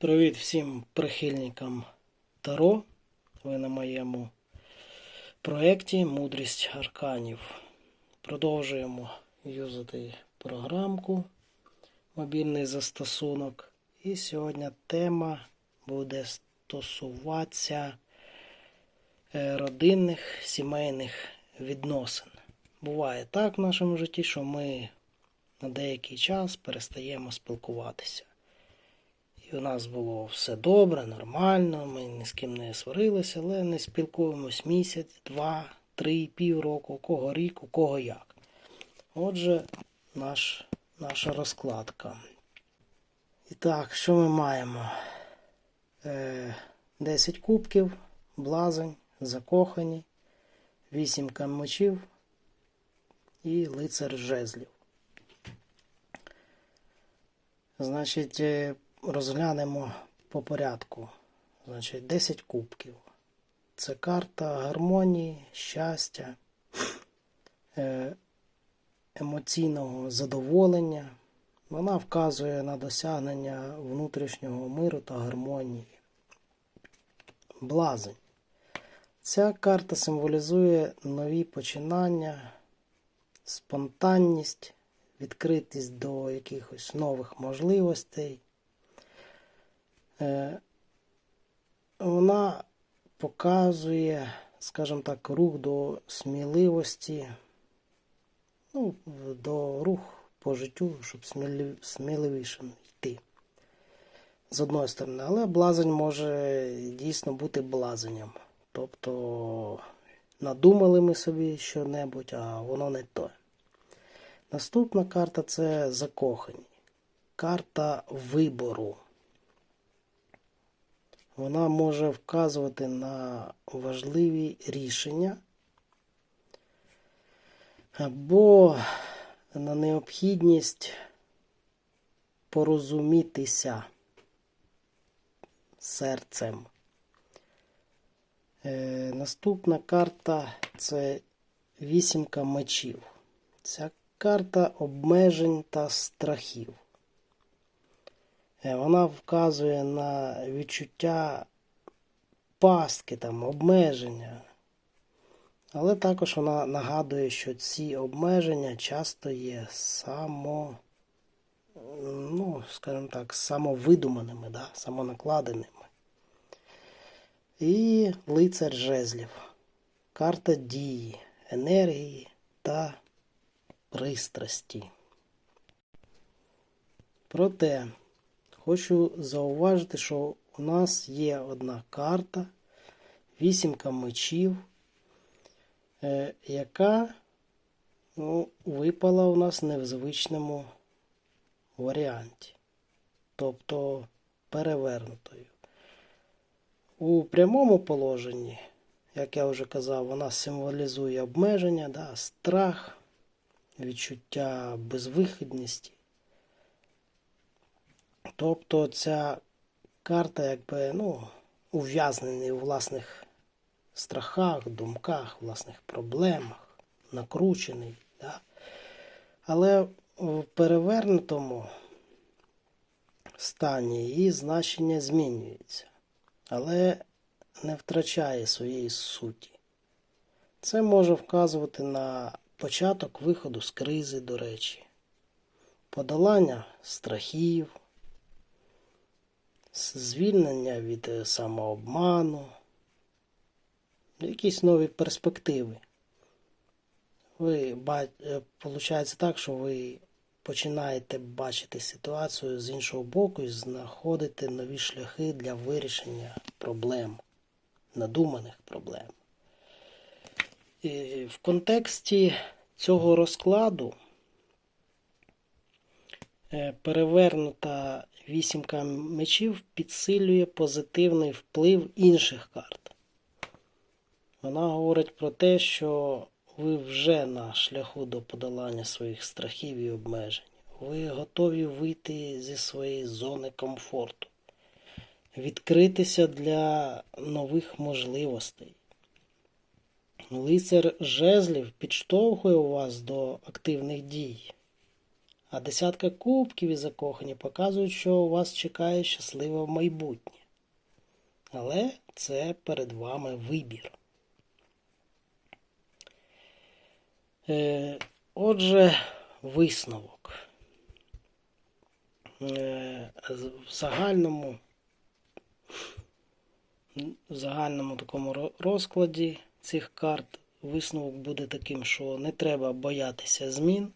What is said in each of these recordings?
Привіт всім прихильникам Таро. Ви на моєму проєкті Мудрість Арканів. Продовжуємо юзати програмку, мобільний застосунок. І сьогодні тема буде стосуватися е, родинних сімейних відносин. Буває так в нашому житті, що ми на деякий час перестаємо спілкуватися. І у нас було все добре, нормально, ми ні з ким не сварилися, але не спілкуємось місяць, два, три, півроку, у кого рік, у кого як. Отже, наш, наша розкладка. І так, що ми маємо? Е, 10 кубків, блазень, закохані, 8 мечів і лицар жезлів. Значить, е, розглянемо по порядку. Значить, 10 кубків. Це карта гармонії, щастя, е, емоційного задоволення. Вона вказує на досягнення внутрішнього миру та гармонії. Блазень. Ця карта символізує нові починання, спонтанність, відкритість до якихось нових можливостей. Е, Вона показує, скажімо так, рух до сміливості, ну, до рух по життю, щоб сміливішим йти. З одної сторони, але блазень може дійсно бути блазенням. Тобто надумали ми собі що-небудь, а воно не то. Наступна карта це закохані. Карта вибору. Вона може вказувати на важливі рішення або на необхідність порозумітися серцем. Е, наступна карта це вісімка мечів. Ця карта обмежень та страхів. Е, Вона вказує на відчуття пастки, там, обмеження. Але також вона нагадує, що ці обмеження часто є само, ну, скажімо так, самовидуманими, да, самонакладеними. І лицар жезлів. Карта дії, енергії та пристрасті. Проте хочу зауважити, що у нас є одна карта, вісімка мечів, е, яка ну, випала у нас не в звичному варіанті, тобто перевернутою. У прямому положенні, як я вже казав, вона символізує обмеження, да, страх, відчуття безвихідності. Тобто ця карта якби ну, ув'язнений у власних страхах, думках, власних проблемах, накручений. Да? Але в перевернутому стані її значення змінюється, але не втрачає своєї суті. Це може вказувати на початок виходу з кризи, до речі, подолання страхів, звільнення від е, самообману, якісь нові перспективи. Ви виходить так, що ви починаєте бачити ситуацію з іншого боку і знаходите нові шляхи для вирішення проблем, надуманих проблем. І в контексті цього розкладу е, перевернута вісімка мечів підсилює позитивний вплив інших карт. Вона говорить про те, що ви вже на шляху до подолання своїх страхів і обмежень. Ви готові вийти зі своєї зони комфорту, відкритися для нових можливостей. Лицар жезлів підштовхує вас до активних дій, А десятка кубків і закохані показують, що вас чекає щасливе майбутнє. Але це перед вами вибір. Е, отже, висновок. Е, в загальному в загальному такому розкладі цих карт висновок буде таким, що не треба боятися змін.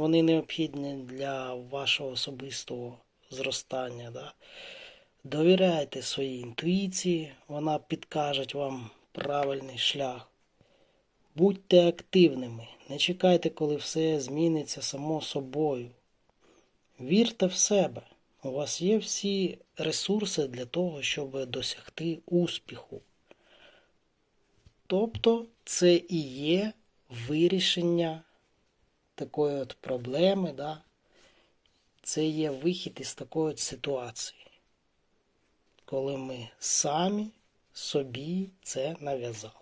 Вони необхідні для вашого особистого зростання. Да? Довіряйте своїй інтуїції, вона підкаже вам правильний шлях. Будьте активними, не чекайте, коли все зміниться само собою. Вірте в себе. У вас є всі ресурси для того, щоб досягти успіху. Тобто це і є вирішення такої от проблеми, да? це є вихід із такої от ситуації, коли ми самі собі це нав'язали.